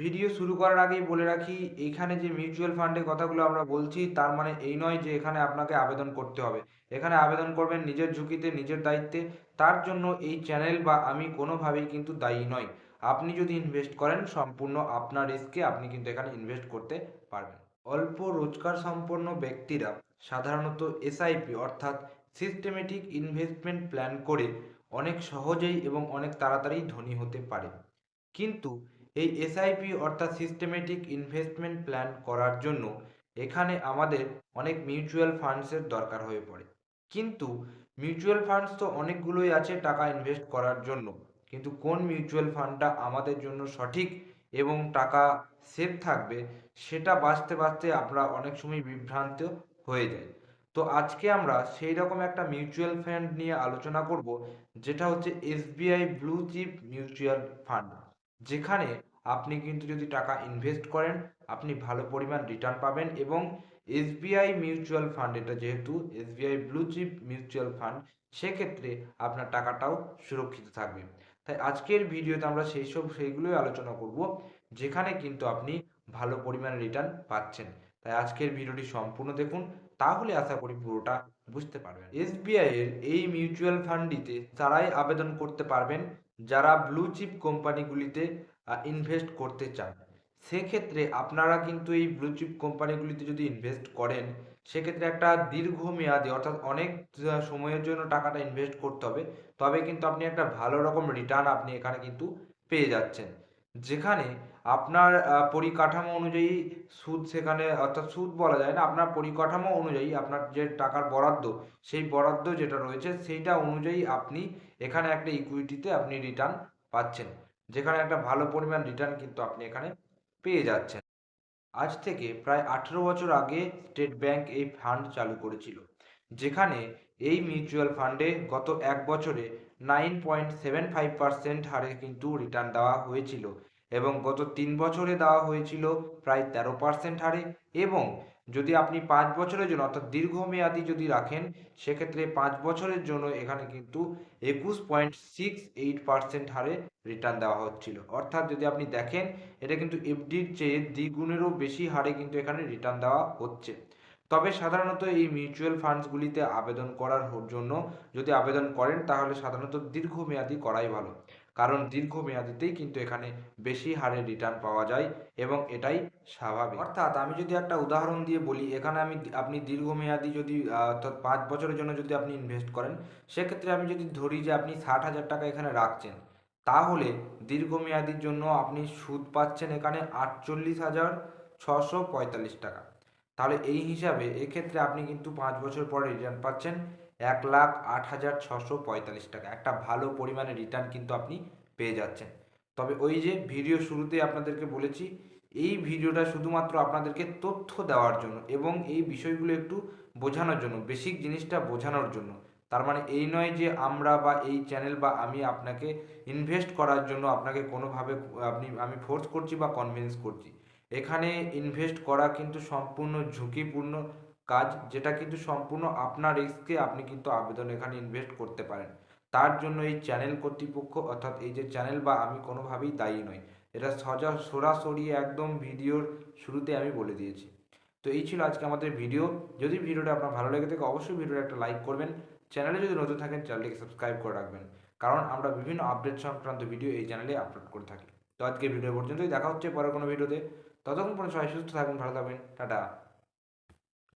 Video শুরু করার আগেই বলে রাখি, এখানে যে মিউচুয়াল ফান্ডের কথাগুলো আমরা বলছি, তার মানে এই নয় যে এখানে আপনাকে আবেদন করতে হবে। এখানে আবেদন করবেন নিজের ঝুঁকিতে, নিজের দায়িত্বে। তার জন্য এই চ্যানেল বা আমি কোনোভাবেই কিন্তু দায়ী নয় আপনি যদি ইনভেস্ট করেন, সম্পূর্ণ আপনার রিস্কে আপনি কিন্তু এখানে ইনভেস্ট করতে পারবেন। অল্প রোজগার সম্পন্ন ব্যক্তিরা সাধারণত এসআইপি অর্থাৎ সিস্টেমেটিক ইনভেস্টমেন্ট প্ল্যান করে অনেক সহজেই এবং অনেক তাড়াতাড়ি ধনী হতে পারে। কিন্তু এই এসআইপি অর্থাৎ সিস্টেমেটিক ইনভেস্টমেন্ট প্ল্যান করার জন্য এখানে আমাদের অনেক মিউচুয়াল ফান্ডসের দরকার হয়ে পড়ে। কিন্তু মিউচুয়াল ফান্ডস তো অনেকগুলোই আছে টাকা ইনভেস্ট করার জন্য। কিন্তু কোন মিউচুয়াল ফান্ডটা আমাদের জন্য সঠিক এবং টাকা সেফ থাকবে সেটা বাঁচতে বাঁচতে আমরা অনেক সময় বিভ্রান্ত হয়ে যাই। তো আজকে আমরা সেই রকম একটা মিউচুয়াল ফান্ড নিয়ে আলোচনা করব, যেটা হচ্ছে SBI blue chip mutual fund যেখানে আপনি কিন্তু যদি টাকা ইনভেস্ট করেন, আপনি ভালো পরিমাণ রিটার্ন পাবেন এবং এসবিআই মিউচুয়াল ফান্ড এটা যেহেতু SBI blue chip mutual fund সেক্ষেত্রে আপনার টাকাটাও সুরক্ষিত থাকবে। তাই আজকের ভিডিওতে আমরা সেই সব, সেইগুলোই আলোচনা করব, যেখানে কিন্তু আপনি ভালো পরিমাণ রিটার্ন পাচ্ছেন। তাই আজকের ভিডিওটি সম্পূর্ণ দেখুন, তাহলে আশা করি পুরোটা বুঝতে পারবেন। এসবিআই এর এই মিউচুয়াল ফান্ডটিতে তারাই আবেদন করতে পারবেন যারা ব্লু চিপ কোম্পানিগুলিতে ইনভেস্ট করতে চান, সেক্ষেত্রে আপনারা কিন্তু এই ব্লু চিপ কোম্পানিগুলিতে যদি ইনভেস্ট করেন, সেক্ষেত্রে একটা দীর্ঘমেয়াদী, অর্থাৎ অনেক সময়ের জন্য টাকাটা ইনভেস্ট করতে হবে, তবে কিন্তু আপনি একটা ভালো রকম রিটার্ন আপনি এখানে কিন্তু পেয়ে যাচ্ছেন। যেখানে আপনার পরিকাঠামো অনুযায়ী সুদ সেখানে, অর্থাৎ সুদ বলা যায় না, আপনার পরিকাঠামো অনুযায়ী আপনার যে টাকার বরাদ্দ, সেই বরাদ্দ যেটা রয়েছে, সেইটা অনুযায়ী আপনি এখানে একটা ইকুইটিতে আপনি রিটার্ন পাচ্ছেন, যেখানে একটা ভালো পরিমাণ রিটার্ন কিন্তু আপনি এখানে পেয়ে যাচ্ছেন। আজ থেকে প্রায় আঠেরো বছর আগে স্টেট ব্যাংক এই ফান্ড চালু করেছিল, যেখানে এই মিউচুয়াল ফান্ডে গত এক বছরে nine point seven five percent হারে কিন্তু রিটার্ন দেওয়া হয়েছিল। এবং গত তিন বছরে দেওয়া হয়েছিল প্রায় তেরো পার্সেন্ট হারে এবং যদি আপনি পাঁচ বছরের জন্য অর্থাৎ দীর্ঘমেয়াদী যদি রাখেন, সেক্ষেত্রে পাঁচ বছরের জন্য এখানে কিন্তু একুশ পয়েন্ট সিক্স এইট পার্সেন্ট হারে রিটার্ন দেওয়া হচ্ছিল। অর্থাৎ যদি আপনি দেখেন, এটা কিন্তু এফডির চেয়ে দ্বিগুণেরও বেশি হারে কিন্তু এখানে রিটার্ন দেওয়া হচ্ছে। তবে সাধারণত এই মিউচুয়াল ফান্ডসগুলিতে আবেদন করার জন্য যদি আবেদন করেন, তাহলে সাধারণত দীর্ঘমেয়াদী করাই ভালো। কারণ দীর্ঘমেয়াদীতেই কিন্তু এখানে বেশি হারে রিটার্ন পাওয়া যায় এবং এটাই স্বাভাবিক। অর্থাৎ আমি যদি একটা উদাহরণ দিয়ে বলি, এখানে আমি আপনি দীর্ঘমেয়াদী যদি অর্থাৎ পাঁচ বছরের জন্য যদি আপনি ইনভেস্ট করেন, সেক্ষেত্রে আমি যদি ধরি যে আপনি ষাট হাজার টাকা এখানে রাখছেন, তাহলে দীর্ঘমেয়াদীর জন্য আপনি সুদ পাচ্ছেন এখানে আটচল্লিশ হাজার ছশো পঁয়তাল্লিশ টাকা। তাহলে এই হিসাবে এক্ষেত্রে আপনি কিন্তু পাঁচ বছর পরে রিটার্ন পাচ্ছেন এক লাখ আট হাজার ছশো পঁয়তাল্লিশ টাকা। একটা ভালো পরিমাণে রিটার্ন কিন্তু আপনি পেয়ে যাচ্ছেন। তবে ওই যে ভিডিও শুরুতে আপনাদেরকে বলেছি, এই ভিডিওটা শুধুমাত্র আপনাদেরকে তথ্য দেওয়ার জন্য এবং এই বিষয়গুলো একটু বোঝানোর জন্য বেসিক জিনিসটা বোঝানোর জন্য। তার মানে এই নয় যে আমরা বা এই চ্যানেল বা আমি আপনাকে ইনভেস্ট করার জন্য আপনাকে কোনোভাবে আপনি, আমি ফোর্স করছি বা কনভিন্স করছি। এখানে ইনভেস্ট করা কিন্তু সম্পূর্ণ ঝুঁকিপূর্ণ কাজ, যেটা কিন্তু সম্পূর্ণ আপনার রিস্কে আপনি কিন্তু আবেদন এখানে ইনভেস্ট করতে পারেন। তার জন্য এই চ্যানেল কর্তৃপক্ষ অর্থাৎ এই যে চ্যানেল বা আমি কোনোভাবেই দায়ী নই, এটা সজা সরাসরি একদম ভিডিওর শুরুতে আমি বলে দিয়েছি। তো এই ছিল আজকে আমাদের ভিডিও যদি ভিডিওটা আপনার ভালো লেগে থাকে, অবশ্যই ভিডিওটা একটা লাইক করবেন। চ্যানেলে যদি নতুন থাকেন চ্যানেলটিকে সাবস্ক্রাইব করে রাখবেন। কারণ আমরা বিভিন্ন আপডেট সংক্রান্ত ভিডিও এই চ্যানেলে আপলোড করে থাকি। তো আজকে ভিডিও পর্যন্তই। দেখা হচ্ছে পরে কোনো ভিডিওতে ততক্ষণ পর্যন্ত সবাই সুস্থ থাকুন ভালো থাকবেন টাটা।